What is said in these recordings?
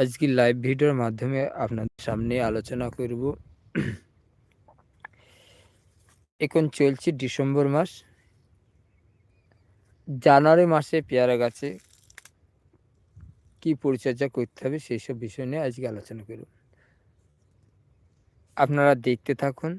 আজকে লাইভ ভিডিওর মাধ্যমে আপনাদের সামনে আলোচনা করব। এখন চলছে ডিসেম্বর মাস। জানুয়ারি মাসে পেয়ারা গাছে কি পরিচর্যা করতে হবে সেই সব বিষয় নিয়ে আজকে আলোচনা করব। আপনারা দেখতে থাকুন।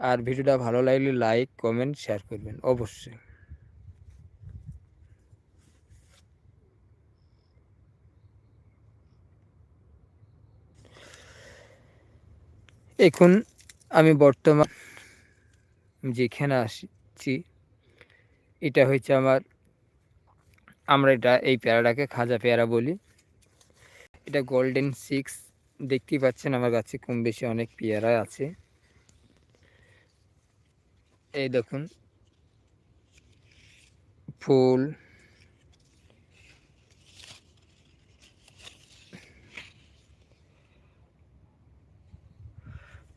আর ভিডিওটা ভালো লাগলে লাইক কমেন্ট শেয়ার করবেন অবশ্যই। এখন আমি বর্তমান যেখানে আসছি এটা হচ্ছে আমার, আমরা এটা এই পেয়ারাটাকে খাজা পেয়ারা বলি। এটা গোল্ডেন সিক্স দেখতেই পাচ্ছেন আমার কাছে কম বেশি অনেক পেয়ারা আছে। এই দেখুন, ফুল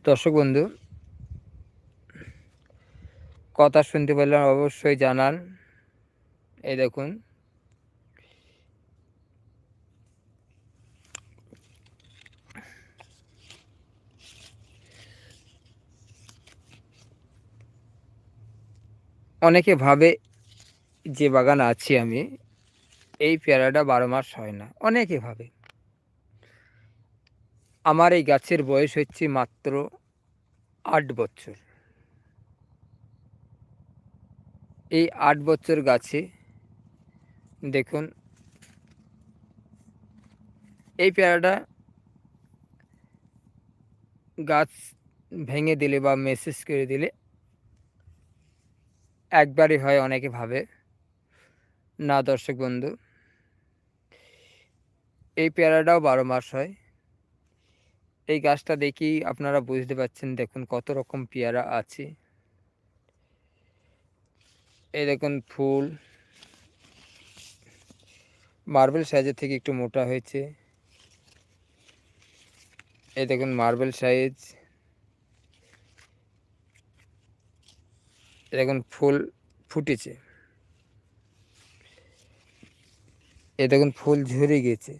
দর্শক বন্ধু, কথা শুনতে পারলেন অবশ্যই জানান। এই দেখুন। অনেকে ভাবে যে বাগান আছি আমি, এই পেয়ারাটা বারো মাস হয় না। অনেকে ভাবে। আমার এই গাছের বয়স হচ্ছে মাত্র আট বছর। এই আট বছর গাছে দেখুন, এই পেয়ারাটা গাছ ভেঙে দিলে বা মেসেজ করে দিলে একবারই হয় অনেকে ভাবে। না দর্শক বন্ধু, এই পেয়ারাটাও বারো মাস হয়। এই গাছটা দেখেই আপনারা বুঝতে পারছেন দেখুন কত রকম পেয়ারা আছে। এই দেখুন ফুল। মার্বেল সাইজের থেকে একটু মোটা হয়েছে। এই দেখুন মার্বেল সাইজ। দেখুন ফুল ফুটেছে। এ দেখুন ফুল ঝরে গেছে।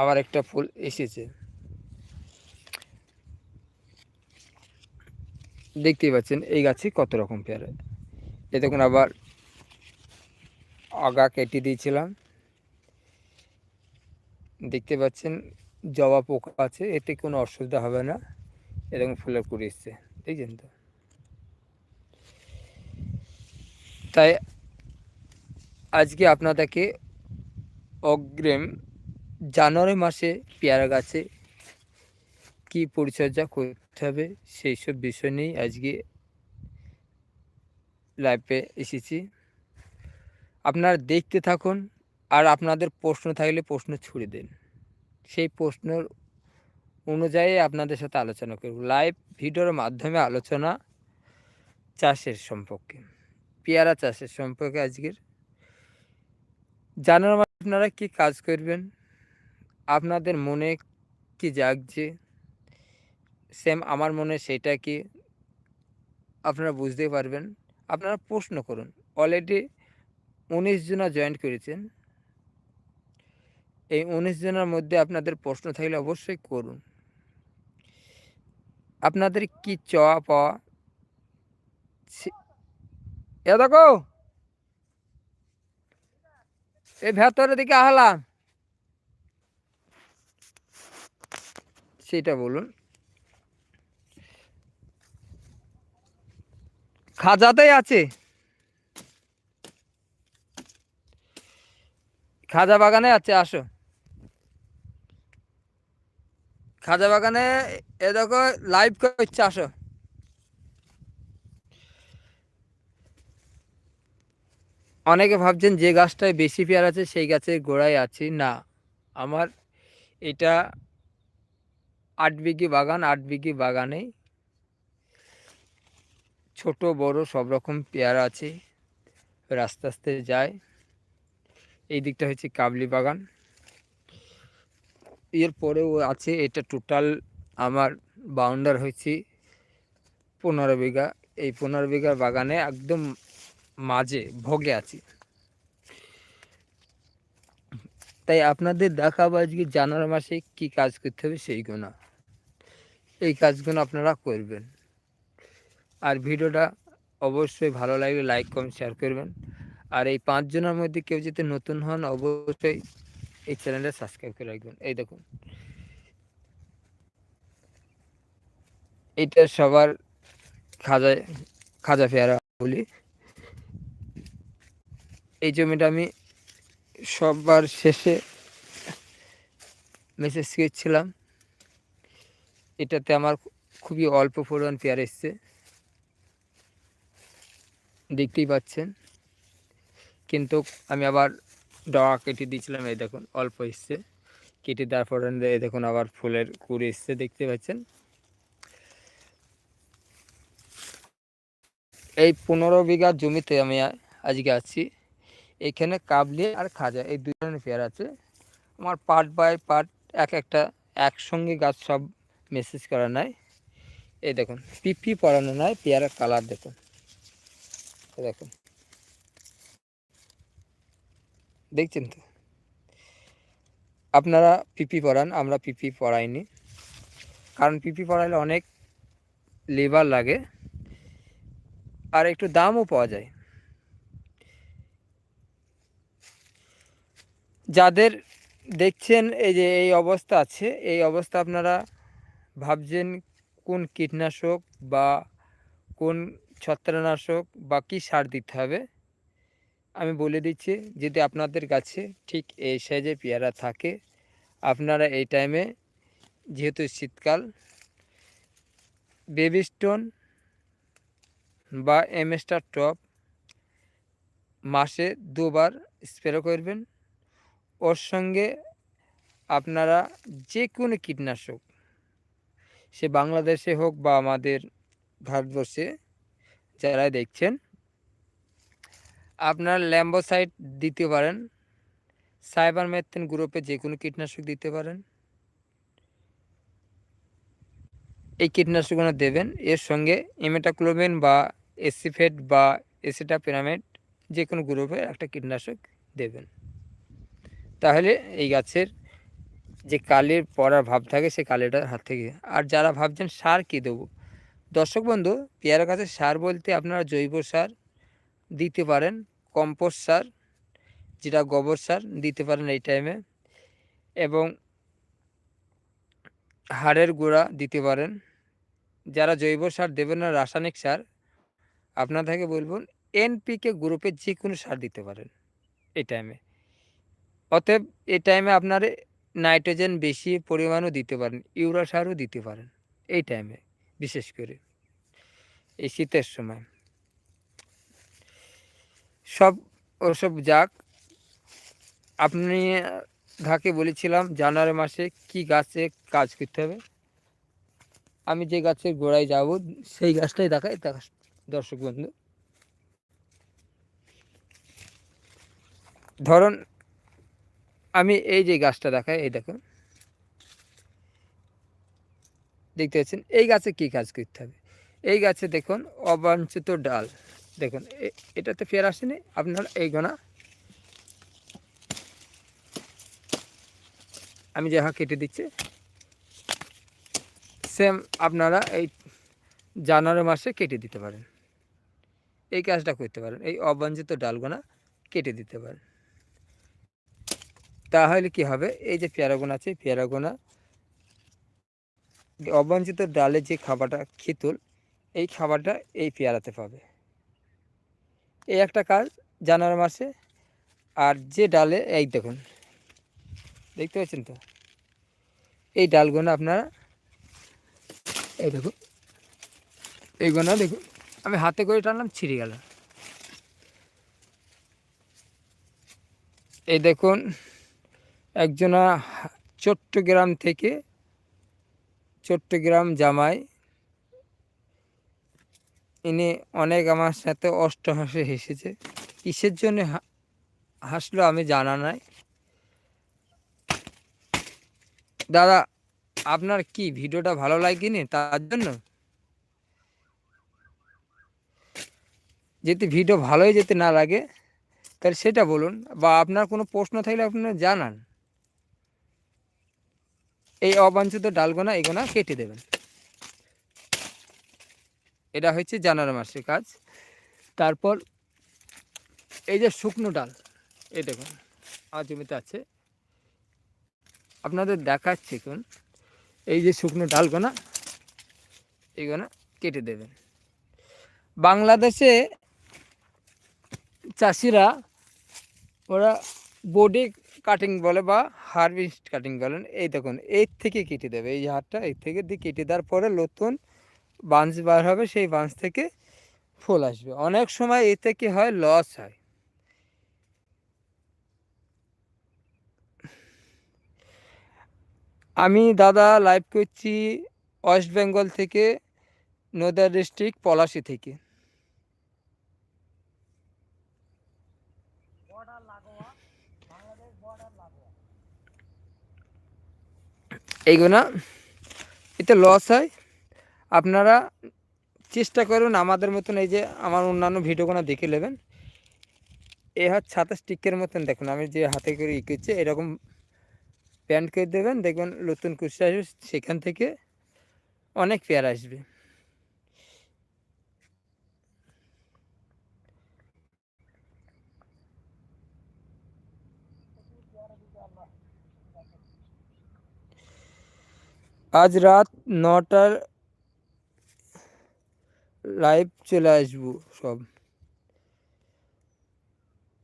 আবার একটা ফুল এসেছে। দেখতেই পাচ্ছেন, এই গাছে কত রকম পেয়ারা। এ দেখুন আবার আগা কেটে দিয়েছিলাম। দেখতে পাচ্ছেন, জবা পোকা আছে, এতে কোনো অসুবিধা হবে না। এরকম ফুলের কুড়ি এসছে, দেখছেন তো? তাই আজকে আপনাদেরকে অগ্রিম জানুয়ারি মাসে পেয়ারা গাছে কি পরিচর্যা করতে হবে সেই সব বিষয় নিয়েই আজকে লাইভে এসেছি। আপনারা দেখতে থাকুন আর আপনাদের প্রশ্ন থাকলে প্রশ্ন ছুড়ে দিন। সেই প্রশ্নের অনুযায়ী আপনাদের সাথে আলোচনা করব। লাইভ ভিডিওর মাধ্যমে আলোচনা চাষের সম্পর্কে, পেয়ারা চাষের সম্পর্কে আজকের। জানার আপনারা কি কাজ করবেন? আপনাদের মনে কি জাগছে? সেম আমার মনে সেটা কি? আপনারা বুঝতে পারবেন। আপনারা প্রশ্ন করুন। অলরেডি উনিশ জনা জয়েন্ট করেছেন। এই উনিশ জনের মধ্যে আপনাদের প্রশ্ন থাকলে অবশ্যই করুন। আপনাদের কি চাওয়া পাওয়া এ দেখো! এই ভেতরের দিকে আহলাম। সেটা বলুন। খাজাতেই আছে। খাজা বাগানে আছে, আসো। খাজা বাগানে এ দেখো লাইভ করছে, আসো। অনেকে ভাবছেন যে গাছটায় বেশি পেয়ার আছে, সেই গাছের গোড়ায় আছি। না, আমার এটা আট বিঘি বাগান, আট বিঘি বাগানে ছোট, বড়, সব রকম পেয়ারা আছে। রাস্তে আস্তে যায়। এই দিকটা হচ্ছে কাবলি বাগান। এর পরেও আছে, এটা টোটাল আমার বাউন্ডার হয়েছে পনেরো বিঘা। এই পনেরো বিঘার বাগানে একদম মাঝে, ভোগে আছি। তাই আপনাদের দেখাবো আজকে জানুয়ারি মাসে কি কাজ করতে হবে সেইগুলো। এই কাজগুলো আপনারা করবেন। আর ভিডিওটা অবশ্যই ভালো লাগলে লাইক কমেন্ট শেয়ার করবেন। আর এই পাঁচজনের মধ্যে কেউ যদি নতুন হন, অবশ্যই এই চ্যানেলটা সাবস্ক্রাইব করে রাখবেন। এই দেখুন। এইটা সবার খাজা খাজা পেয়ারা বলি। এই জমিটা আমি সবার শেষে মেসেজ করেছিলাম এটাতে আমার খুবই অল্প পরিমাণ পেয়ার এসছে। দেখতেই পাচ্ছেন। কিন্তু আমি আবার ডগা কেটে দিয়েছিলাম, এই দেখুন, অল্প এসছে। কেটে দেওয়ার পরে এই দেখুন, আবার ফুলের কুড়ি এসছে, দেখতে পাচ্ছেন। এই পনেরো বিঘা জমিতে আমি আজকে আছি। এখানে কাবলি আর খাজা, এই দুই ধরনের পেয়ার আছে। আমার পার্ট বাই পার্ট এক একটা, একসঙ্গে গাছ সব মেসেজ করা নাই। এই দেখুন, পিপি পরানো নাই পেয়ারা কালার দেখুন। দেখুন। দেখছেন তো? আপনারা পিপি পরান, আমরা পিপি পরাইনি। কারণ পিপি পরাইলে অনেক লেবার লাগে, আর একটু দামও পাওয়া যায়। যাদের দেখছেন এই যে এই অবস্থা আছে, এই অবস্থা আপনারা ভাবছেন কোন কীটনাশক বা কোন ছত্রনাশক বা কী সার দিতে হবে? আমি বলে দিচ্ছি, যদি আপনাদের কাছে ঠিক এই সাইজে পেয়ারা থাকে, আপনারা এই টাইমে যেহেতু শীতকাল বেবি স্টোন বা এমএসটার টপ মাসে দুবার স্প্রে করবেন। ওর সঙ্গে আপনারা যে কোনো কীটনাশক সে বাংলাদেশে হোক বা আমাদের ভারতবর্ষে যারা দেখছেন, আপনার ল্যাম্বোসাইট দিতে পারেন, সাইবার মেথেন গ্রুপে যে কোনো কীটনাশক দিতে পারেন। এই কীটনাশকগুলো দেবেন, এর সঙ্গে এমেটাক্লোবিন বা এসিফেট বা এসিটা পিরামিড যে কোনো গ্রুপে একটা কীটনাশক দেবেন। তাহলে এই গাছের যে কালের পড়ার ভাব থাকে সে কালিটার হাত থেকে। আর যারা ভাবছেন সার কী দেবো? দর্শক বন্ধু পেয়ারা গাছের সার বলতে আপনারা জৈব সার দিতে পারেন, কম্পোস্ট সার, যেটা গোবর সার দিতে পারেন এই টাইমে এবং হাড়ের গুঁড়া দিতে পারেন। যারা জৈব সার দেবেন না, রাসায়নিক সার আপনাদেরকে বলব এনপিকে গ্রুপে যে কোনো সার দিতে পারেন এই টাইমে অতএব এই টাইমে আপনার নাইট্রোজেন বেশি পরিমাণও দিতে পারেন ইউরা সারও দিতে পারেন, এই টাইমে বিশেষ করে, এই শীতের সময়। সব, ওসব যাক, আপনি, ধাকে বলেছিলাম জানুয়ারি মাসে কি গাছে কাজ করতে হবে? আমি যে গাছের গোড়ায় যাব, সেই গাছটাই দেখাই দর্শক বন্ধু। ধরুন আমি এই যে গাছটা দেখাই, এই দেখুন। দেখতে পাচ্ছেন, এই গাছে কি কাজ করতে হবে? এই গাছে দেখুন, অবাঞ্ছিত ডাল। দেখুন এটাতে ফের আসেনি, আপনার এই গোনা আমি যাহা কেটে দিচ্ছি। সেম আপনারা এই জানুয়ারি মাসে কেটে দিতে পারেন। এই কাজটা করতে পারেন, এই অবাঞ্ছিত ডালগোনা কেটে দিতে পারেন। তাহলে কি হবে? এই যে পেয়ারাগোনা আছে পেয়ারাগোনা অবাঞ্ছিত ডালে যে খাবারটা খিতুল এই খাবারটা এই পেয়ারাতে পাবে। এই একটা কাজ জানুয়ারি মাসে, আর যে ডালে, এই দেখুন, দেখতে পাচ্ছেন তো? এই ডালগুলো আপনারা, এই দেখুন এইগুলো দেখুন, আমি হাতে করে টানলাম, ছিঁড়ে গেল। এই দেখুন একজনা চট্টগ্রাম থেকে চট্টগ্রাম জামাই। ইনি অনেক আমার সাথে অষ্টহাসে হেসেছে। কিসের জন্য হাসলো আমি জানা নাই। দাদা, আপনার কি ভিডিওটা ভালো লাগেনি তার জন্য? যদি ভিডিও ভালোই যেতে না লাগে, তাহলে সেটা বলুন। বা আপনার কোনো প্রশ্ন থাকলে আপনার জানান। এই অবাঞ্ছিত ডালগোনা এগোনা কেটে দেবেন। এটা হচ্ছে জানুয়ারি মাসের কাজ। তারপর এই যে শুকনো ডাল, এই দেখুন আমার জমিতে আছে। আপনাদের দেখাচ্ছে এখন, এই যে শুকনো ডালগোনা এইগুলো কেটে দেবেন। বাংলাদেশে চাষিরা ওরা বডি কাটিং বলে বা হারভেস্ট কাটিং বলেন, এই দেখুন, এর থেকে কেটে দেবে, এই হারটা এর থেকে দিয়ে কেটে দেওয়ার পরে নতুন বাঁশ বার হবে, সেই বাঁশ থেকে ফুল আসবে। অনেক সময় এতে কি হয় লস হয়। আমি দাদা লাইভ করছি ওয়েস্ট বেঙ্গল থেকে নদিয়া ডিস্ট্রিক্ট পলাশি থেকে। এইগুলো এতে লস হয়। আপনারা চেষ্টা করুন আমাদের মতন এই যে আমার অন্যান্য ভিডিওগুলো দেখে নেবেন। এ হাত ছাতা স্টিকের মতন দেখুন, আমি যে হাতে করে ই করছি, এরকম প্যান্ট করে দেবেন, দেখবেন নতুন কুচটা আসবে, সেখান থেকে অনেক পেয়ার আসবে। আজ রাত নটার লাইভ চলে আসব সব।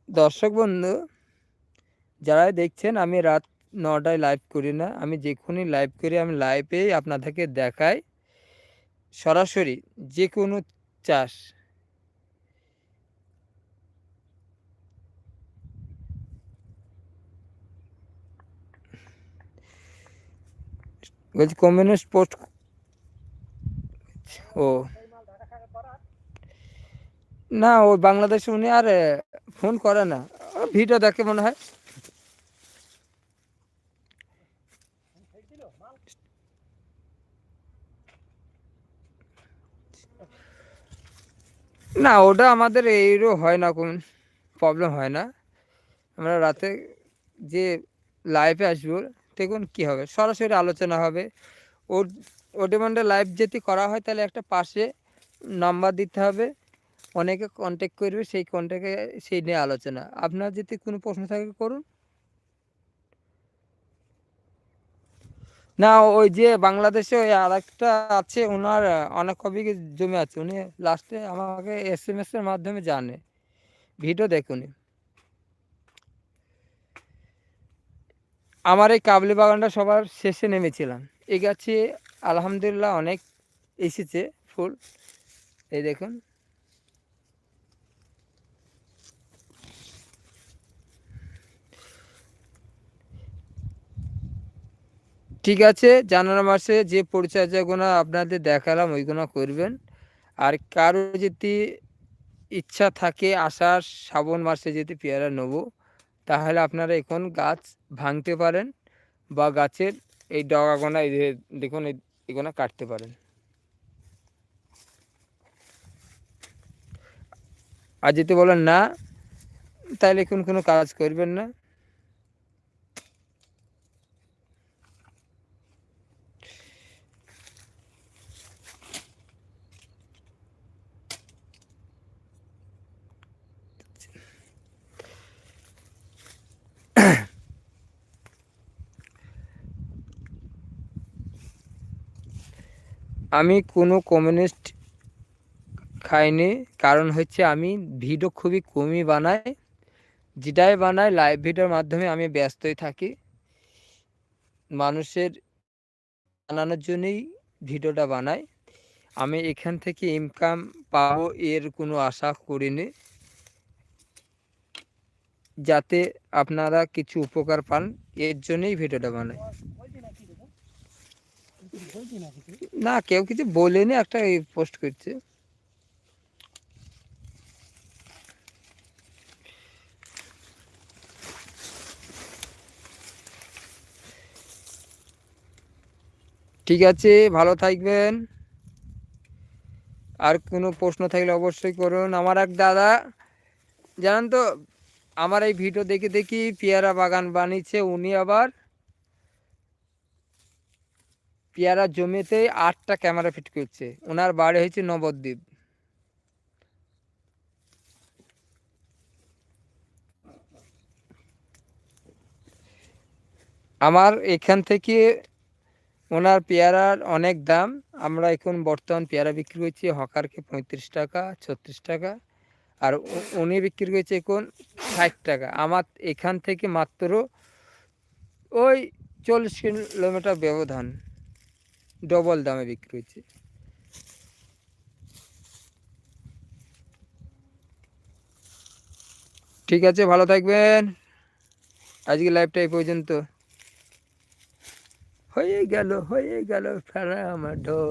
দর্শক বন্ধু, যারা দেখছেন, আমি রাত নটায় লাইভ করি না। আমি যেখানে লাইভ করি, আমি লাইভেই আপনাদেরকে দেখাই। সরাসরি যে কোনো চাষ বলছি, কমিউনিস্ট পোস্ট ও। না, ও বাংলাদেশে উনি আর ফোন করে না। ভিডিও দেখে মনে হয়। না, ওটা আমাদের এইরও হয় না, কোন প্রবলেম হয় না। আমরা রাতে যে লাইফে আসব দেখুন কী হবে, সরাসরি আলোচনা হবে। ও ডিমান্ডে লাইভ যদি করা হয়, তাহলে একটা পাশে নাম্বার দিতে হবে। অনেকে কন্ট্যাক্ট করবে, সেই কন্ট্যাক্টে সেই নিয়ে আলোচনা। আপনার যদি কোনো প্রশ্ন থাকে, করুন। না, ওই যে বাংলাদেশে ওই আর একটা আছে ওনার অনেক কবি জমি আছে। উনি লাস্টে আমাকে এস এম এর মাধ্যমে জানে। ভিডিও দেখুনি আমার এই কাবলি বাগানটা সবার শেষে নেমেছিলাম। এই গাছে আলহামদুলিল্লাহ অনেক এসেছে ফুল। এই দেখুন। ঠিক আছে, জানুয়ারি মাসে যে পরিচর্যাগুলো আপনাদের দেখালাম, ওইগুলো করবেন। আর কারও যদি ইচ্ছা থাকে, আষাঢ়, শ্রাবণ মাসে যদি পেয়ারা নেব তাহলে আপনারা এখন গাছ ভাঙতে পারেন বা গাছের এই ডগাগোনা এই দেখুন দেখুন এগুলো কাটতে পারেন। আর যদি বলেন না, তাহলে এখন কোনো কাজ করবেন না। আমি কোনো কমিউনিস্ট খাইনি, কারণ হচ্ছে আমি ভিডিও খুবই কমই বানাই। যেটাই বানাই লাইভ ভিডিওর মাধ্যমে আমি ব্যস্তই থাকি। মানুষের জানানোর জন্যই ভিডিওটা বানাই। আমি এখান থেকে ইনকাম পাবো এর কোনো আশা করিনি। যাতে আপনারা কিছু উপকার পান, এর জন্যই ভিডিওটা বানাই। না, কেউ কিছু বলেনি, একটা পোস্ট করছে। ঠিক আছে, ভালো থাকবেন। আর কোনো প্রশ্ন থাকলে অবশ্যই করুন। আমার এক দাদা, জানেন তো, আমার এই ভিডিও দেখে দেখি পেয়ারা বাগান বানিয়েছে, উনি আবার পেয়ারা জমিতেই আটটা ক্যামেরা ফিট করছে। ওনার বাড়ি হয়েছে নবদ্বীপ। আমার এখান থেকে ওনার পেয়ারার অনেক দাম। আমরা এখন বর্তমান পেয়ারা বিক্রি করছি হকারকে পঁয়ত্রিশ টাকা, ছত্রিশ টাকা। আর উনি বিক্রি করছে এখন ষাট টাকা। আমার এখান থেকে মাত্র ওই চল্লিশ কিলোমিটার ব্যবধান। ডবল দামে বিক্রি হচ্ছে। ঠিক আছে, ভালো থাকবেন। আজকে লাইভটা এই পর্যন্ত। হয়ে গেল হয়ে গেল, ফেরা আমার ঢোল।